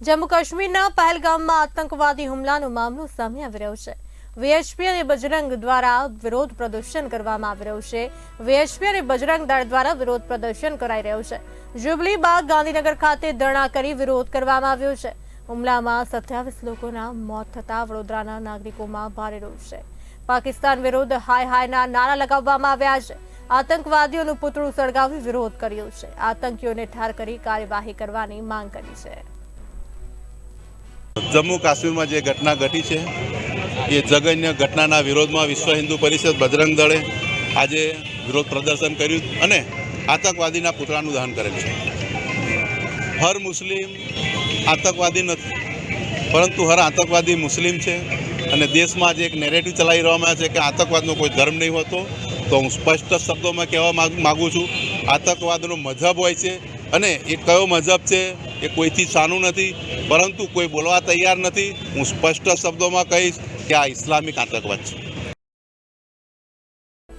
જમ્મુ કાશ્મીરના પહેલગામમાં આતંકવાદી હુમલાનો મામલો સામે આવી રહ્યો છે. વીએચપી અને બજરંગ દ્વારા વિરોધ પ્રદર્શન કરવામાં આવી રહ્યું છે. વીએચપી અને બજરંગ દળ દ્વારા વિરોધ પ્રદર્શન કરાઈ રહ્યું છે. જુબલી બાગ ગાંધીનગર ખાતે ધરણા કરી વિરોધ કરવામાં આવ્યો છે. હુમલામાં સત્યાવીસ લોકોના મોત થતા વડોદરાના નાગરિકોમાં ભારે રોષ છે. પાકિસ્તાન વિરુદ્ધ હાય હાયના નારા લગાવવામાં આવ્યા છે. આતંકવાદીઓનું પુતળું સળગાવી વિરોધ કર્યો છે. આતંકીઓને ઠાર કરી કાર્યવાહી કરવાની માંગ કરી છે. જમ્મુ કાશ્મીરમાં જે ઘટના ઘટી છે, એ જગન્ય ઘટનાના વિરોધમાં વિશ્વ હિન્દુ પરિષદ બજરંગ દળે આજે વિરોધ પ્રદર્શન કર્યું અને આતંકવાદીના પુતળાનું દહન કરેલ છે. હર મુસ્લિમ આતંકવાદી નથી, પરંતુ હર આતંકવાદી મુસ્લિમ છે અને દેશમાં જે એક નેરેટિવ ચલાવી રહ્યામાં છે કે આતંકવાદનો કોઈ ધર્મ નહીં હોતો, તો હું સ્પષ્ટ શબ્દોમાં કહેવા માગું છું, આતંકવાદનો મજહબ હોય છે અને એ કયો મજહબ છે એ કોઈથી સાનું નથી, પરંતુ કોઈ બોલવા તૈયાર નથી. હું સ્પષ્ટ શબ્દોમાં કહીશ કે આ ઇસ્લામિક આતંકવાદ છે.